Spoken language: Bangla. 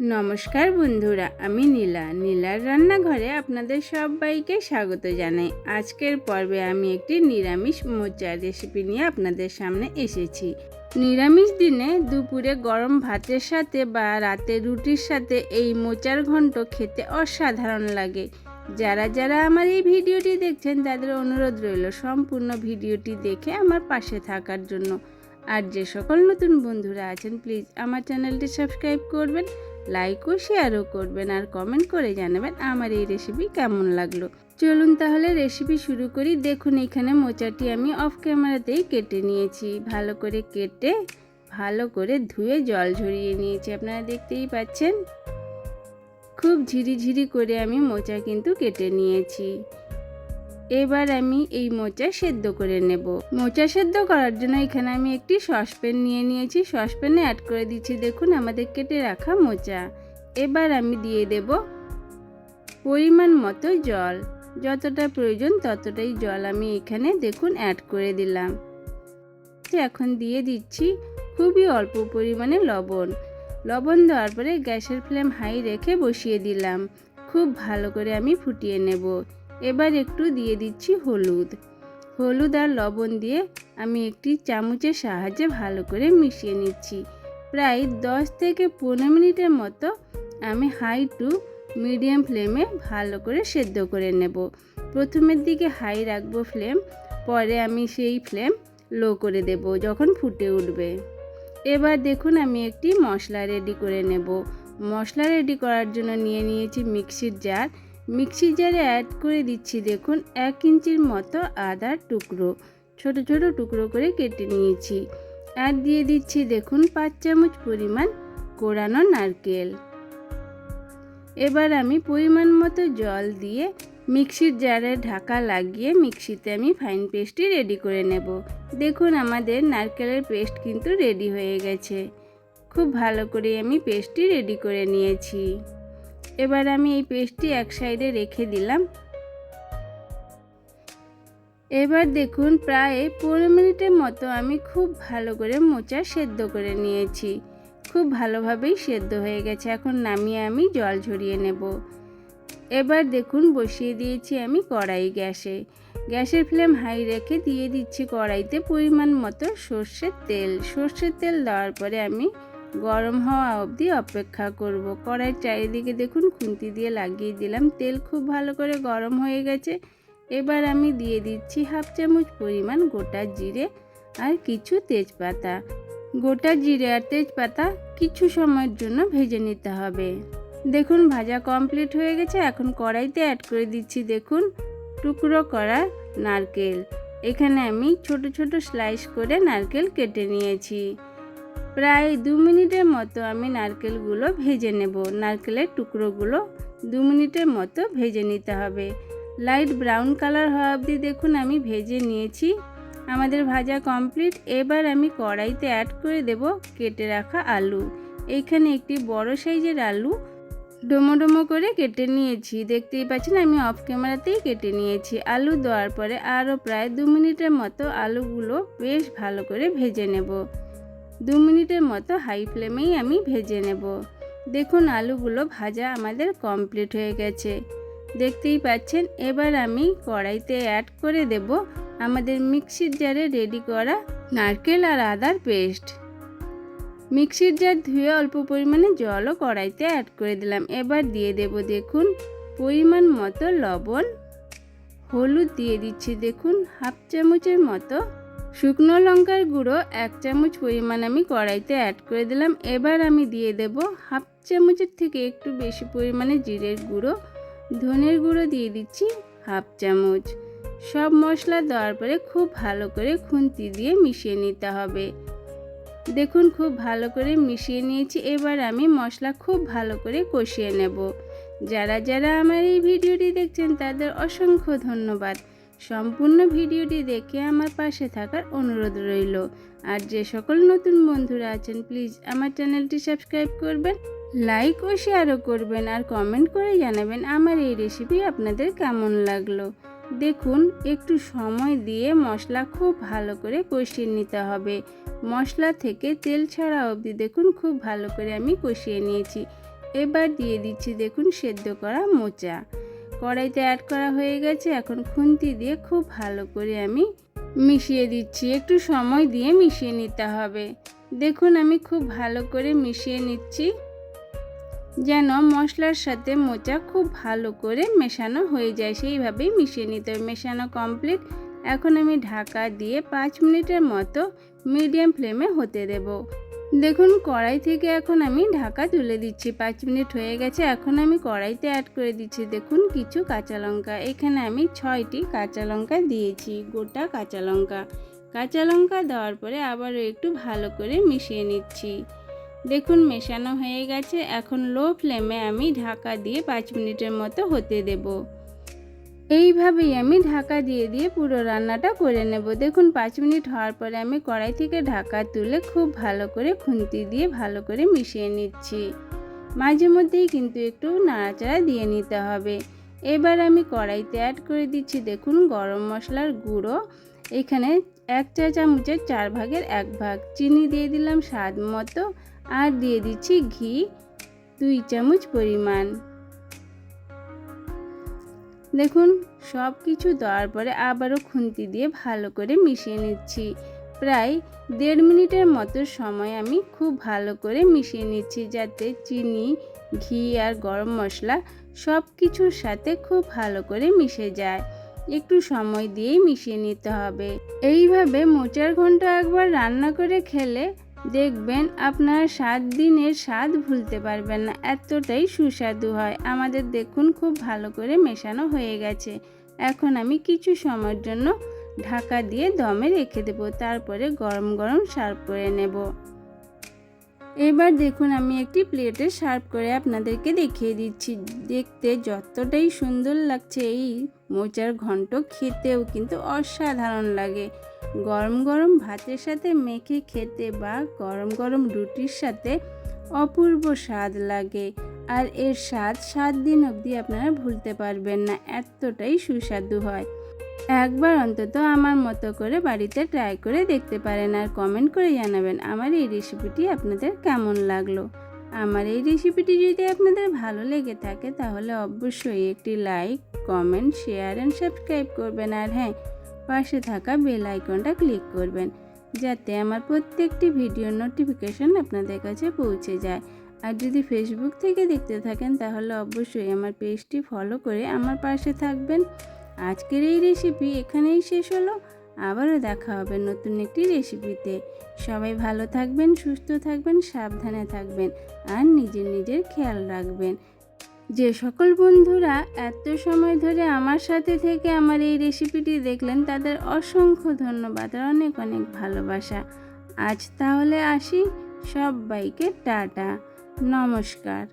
নমস্কার বন্ধুরা, আমি নীলা। নীলার রান্নাঘরে আপনাদের সবাইকে স্বাগত জানাই। আজকের পর্বে আমি একটি নিরামিষ মোচার রেসিপি নিয়ে আপনাদের সামনে এসেছি। নিরামিষ দিনে দুপুরে গরম ভাতের সাথে বা রাতে রুটির সাথে এই মোচার ঘন্ট খেতে অসাধারণ লাগে। যারা যারা আমার এই ভিডিওটি দেখছেন, তাদের অনুরোধ রইল সম্পূর্ণ ভিডিওটি দেখে আমার পাশে থাকার জন্য। আর যে সকল নতুন বন্ধুরা আছেন প্লিজ আমার চ্যানেলটি সাবস্ক্রাইব করবেন লাইক ও শেয়ারও করবেন আর কমেন্ট করে জানাবেন আমার এই রেসিপি কেমন লাগল। চলুন তাহলে রেসিপি শুরু করি। দেখুন, এখানে মোচাটি আমি অফ ক্যামেরাতেই কেটে নিয়েছি। ভালো করে কেটে, ভালো করে ধুয়ে জল ঝরিয়ে নিয়েছি। আপনারা দেখতেই পাচ্ছেন? খুব ঝিরিঝিরি করে আমি মোচা কিন্তু কেটে নিয়েছি। এবার আমি এই মোচা সেদ্ধ করে নেব। মোচা সেদ্ধ করার জন্য এখানে আমি একটি সসপ্যান নিয়ে নিয়েছি। সসপ্যানে অ্যাড করে দিচ্ছি, দেখুন, আমাদের কেটে রাখা মোচা। এবার আমি দিয়ে দেব পরিমাণ মতো জল। যতটা প্রয়োজন ততটাই জল আমি এখানে, দেখুন অ্যাড করে দিলাম। এখন দিয়ে দিচ্ছি খুবই অল্প পরিমাণে লবণ। লবণ দেওয়ার পরে গ্যাসের ফ্লেম হাই রেখে বসিয়ে দিলাম। খুব ভালো করে আমি ফুটিয়ে নেব। এবার একটু দিয়ে দিচ্ছি হলুদ। হলুদ আর লবণ দিয়ে আমি একটি চামচের সাহায্যে ভালো করে মিশিয়ে নিচ্ছি। প্রায় দশ থেকে পনেরো মিনিটের মতো আমি হাই টু মিডিয়াম ফ্লেমে ভালো করে সেদ্ধ করে নেব। প্রথমের দিকে হাই রাখব ফ্লেম, পরে আমি সেই ফ্লেম লো করে দেব যখন ফুটে উঠবে। এবার দেখুন আমি একটি মশলা রেডি করে নেব। মশলা রেডি করার জন্য নিয়ে নিয়েছি মিক্সির জার। মিক্সি জারে অ্যাড করে দিচ্ছি দেখুন, এক ইঞ্চির মতো আদার টুকরো। ছোট ছোট টুকরো করে কেটে নিয়েছি। আর দিয়ে দিচ্ছি দেখুন, পাঁচ চামচ পরিমাণ কোরানো নারকেল। এবার আমি পরিমাণ মতো জল দিয়ে মিক্সির জারে ঢাকা লাগিয়ে মিক্সিতে আমি ফাইন পেস্টটি রেডি করে নেব। দেখুন, আমাদের নারকেলের পেস্ট কিন্তু রেডি হয়ে গেছে। খুব ভালো করে আমি পেস্টটি রেডি করে নিয়েছি। এবার আমি এই পেস্টটি এক সাইডে রেখে দিলাম। এবার দেখুন প্রায় পনেরো মিনিটের মতো আমি খুব ভালো করে মোচা সেদ্ধ করে নিয়েছি। খুব ভালোভাবেই সেদ্ধ হয়ে গেছে। এখন নামিয়ে আমি জল ঝরিয়ে নেব। এবার দেখুন বসিয়ে দিয়েছি আমি কড়াই গ্যাসে। গ্যাসের ফ্লেম হাই রেখে দিয়ে দিচ্ছি কড়াইতে পরিমাণ মতো সর্ষের তেল। সর্ষের তেল দেওয়ার পরে আমি গরম হওয়া অবধি অপেক্ষা করব। কড়াইয়ের চারিদিকে দেখুন, খুন্তি দিয়ে লাগিয়ে দিলাম। তেল খুব ভালো করে গরম হয়ে গেছে। এবার আমি দিয়ে দিচ্ছি হাফ চামচ পরিমাণ গোটা জিরে আর কিছু তেজপাতা। গোটা জিরে আর তেজপাতা কিছু সময়ের জন্য ভেজে নিতে হবে। দেখুন, ভাজা কমপ্লিট হয়ে গেছে। এখন কড়াইতে অ্যাড করে দিচ্ছি, দেখুন, টুকরো করা নারকেল। এখানে আমি ছোট ছোট স্লাইস করে নারকেল কেটে নিয়েছি। প্রায় দু মিনিটের মতো আমি নারকেলগুলো ভেজে নেব। নারকেলের টুকরোগুলো দু মিনিটের মতো ভেজে নিতে হবে। লাইট ব্রাউন কালার হওয়া অবধি দেখুন আমি ভেজে নিয়েছি। আমাদের ভাজা কমপ্লিট। এবার আমি কড়াইতে অ্যাড করে দেব কেটে রাখা আলু। এইখানে একটি বড় সাইজের আলু ডোমো ডোমো করে কেটে নিয়েছি। দেখতেই পাচ্ছেন আমি অফ ক্যামেরাতেই কেটে নিয়েছি। আলু দেওয়ার পরে আরও প্রায় দু মিনিটের মতো আলুগুলো বেশ ভালো করে ভেজে নেব। দু মিনিটের মতো হাই ফ্লেমেই আমি ভেজে নেব। দেখুন আলুগুলো ভাজা আমাদের কমপ্লিট হয়ে গেছে। দেখতেই পাচ্ছেন, এবার আমি কড়াইতে অ্যাড করে দেব আমাদের মিক্সির জারে রেডি করা নারকেল আর আদার পেস্ট মিক্সির জার ধুয়ে অল্প পরিমাণে জলও কড়াইতে অ্যাড করে দিলাম। এবার দিয়ে দেব দেখুন, পরিমাণ মতো লবণ। হলুদ দিয়ে দিচ্ছি, দেখুন, হাফ চামচের মতো শুকনো লঙ্কার গুঁড়ো এক চামচ পরিমাণ আমি কড়াইতে অ্যাড করে দিলাম। এবার আমি দিয়ে দেব হাফ চামচের থেকে একটু বেশি পরিমাণে জিরের গুঁড়ো। ধনের গুঁড়ো দিয়ে দিচ্ছি হাফ চামচ। সব মশলা দেওয়ার পরে খুব ভালো করে খুন্তি দিয়ে মিশিয়ে নিতে হবে। দেখুন খুব ভালো করে মিশিয়ে নিয়েছি। এবার আমি মশলা খুব ভালো করে কষিয়ে নেব। যারা যারা আমার এই ভিডিওটি দেখছেন তাদের অসংখ্য ধন্যবাদ। সম্পূর্ণ ভিডিওটি দেখে আমার পাশে থাকার অনুরোধ রইল। আর যে সকল নতুন বন্ধুরা আছেন প্লিজ আমার চ্যানেলটি সাবস্ক্রাইব করবেন লাইক ও শেয়ারও করবেন, আর কমেন্ট করে জানাবেন আমার এই রেসিপি আপনাদের কেমন লাগল। দেখুন, একটু সময় দিয়ে মশলা খুব ভালো করে কষিয়ে নিতে হবে। মশলা থেকে তেল ছাড়া অবধি দেখুন, খুব ভালো করে আমি কষিয়ে নিয়েছি। এবার দিয়ে দিচ্ছি, দেখুন, সেদ্ধ করা মোচা। কড়াইতে অ্যাড করা হয়ে গেছে। এখন খুন্তি দিয়ে খুব ভালো করে আমি মিশিয়ে দিচ্ছি। একটু সময় দিয়ে মিশিয়ে নিতে হবে। দেখুন, আমি খুব ভালো করে মিশিয়ে নিচ্ছি। যেন মশলার সাথে মোচা খুব ভালো করে মেশানো হয়ে যায়। সেইভাবেই মিশিয়ে নিতে হবে। মেশানো কমপ্লিট এখন আমি ঢাকা দিয়ে পাঁচ মিনিটের মতো মিডিয়াম ফ্লেমে হতে দেব। দেখুন, কড়াই থেকে এখন আমি ঢাকা তুলে দিচ্ছি। পাঁচ মিনিট হয়ে গেছে, এখন আমি কড়াইতে অ্যাড করে দিচ্ছি। দেখুন, কিছু কাঁচা লঙ্কা। এখানে আমি ছয়টি কাঁচা লঙ্কা দিয়েছি, গোটা কাঁচা লঙ্কা। কাঁচা লঙ্কা দেওয়ার পরে আবারও একটু ভালো করে মিশিয়ে নিচ্ছি। দেখুন, মেশানো হয়ে গেছে। এখন লো ফ্লেমে আমি ঢাকা দিয়ে পাঁচ মিনিটের মতো হতে দেব। এইভাবেই আমি ঢাকা দিয়ে দিয়ে পুরো রান্নাটা করে নেব। দেখুন, পাঁচ মিনিট হওয়ার পরে আমি কড়াই থেকে ঢাকা তুলে খুব ভালো করে খুন্তি দিয়ে ভালো করে মিশিয়ে নিচ্ছি। মাঝে মধ্যেই কিন্তু একটু নাড়াচাড়া দিয়ে নিতে হবে। এবার আমি কড়াইতে অ্যাড করে দিচ্ছি দেখুন, গরম মশলার গুঁড়ো। এখানে এক চা চামচের চার ভাগের এক ভাগ। চিনি দিয়ে দিলাম স্বাদ মতো। আর দিয়ে দিচ্ছি ঘি, দুই চামচ পরিমাণ। দেখুন সব কিছু দেওয়ার পরে আবারও খুন্তি দিয়ে ভালো করে মিশিয়ে নিচ্ছি। প্রায় দেড় মিনিটের মতো সময় আমি খুব ভালো করে মিশিয়ে নিচ্ছি যাতে চিনি, ঘি আর গরম মশলা সব কিছুর সাথে খুব ভালো করে মিশে যায়। একটু সময় দিয়েই মিশিয়ে নিতে হবে। এইভাবে মোচার ঘন্ট একবার রান্না করে খেলে দেখবেন আপনার সাত দিনের স্বাদ ভুলতে পারবেন না, এতটাই সুস্বাদু হয়। আমাদের দেখুন খুব ভালো করে মেশানো হয়ে গেছে। এখন আমি কিছু সময়ের জন্য ঢাকা দিয়ে দমে রেখে দেব, তারপরে গরম গরম সার্ভ করে নেব। এবার দেখুন আমি একটি প্লেটে সার্ভ করে আপনাদেরকে দেখিয়ে দিচ্ছি। দেখতে যতটাই সুন্দর লাগছে, এই মোচার ঘন্ট খেতেও কিন্তু অসাধারণ লাগে। গরম গরম ভাতের সাথে মেখে খেতে বা গরম গরম রুটির সাথে অপূর্ব স্বাদ লাগে। আর এর স্বাদ সাত দিন অবধি আপনারা ভুলতে পারবেন না, এতটাই সুস্বাদু হয়। একবার অন্তত আমার মতো করে বাড়িতে ট্রাই করে দেখতে পারেন আর কমেন্ট করে জানাবেন আমার এই রেসিপিটি আপনাদের কেমন লাগল। আমার এই রেসিপিটি যদি আপনাদের ভালো লেগে থাকে তাহলে অবশ্যই একটি like, comment, share and subscribe করবেন। আর হ্যাঁ পাশে থাকা বেল আইকনটা ক্লিক করবেন, যাতে আমার প্রত্যেকটি ভিডিওর নোটিফিকেশন আপনাদের কাছে পৌঁছে যায়। আর যদি ফেসবুক থেকে দেখতে থাকেন, তাহলে অবশ্যই আমার পেজটি ফলো করে আমার পাশে থাকবেন। আজকের এই রেসিপি এখানেই শেষ হলো। আবারও দেখা হবে নতুন একটি রেসিপিতে সবাই ভালো থাকবেন, সুস্থ থাকবেন, সাবধানে থাকবেন, আর নিজের নিজের খেয়াল রাখবেন। যে সকল বন্ধুরা এত সময় ধরে আমার সাথে থেকে আমার এই রেসিপিটি দেখলেন, তাদের অসংখ্য ধন্যবাদ আর অনেক অনেক ভালোবাসা। আজ তাহলে আসি, সবাইকে টাটা, নমস্কার।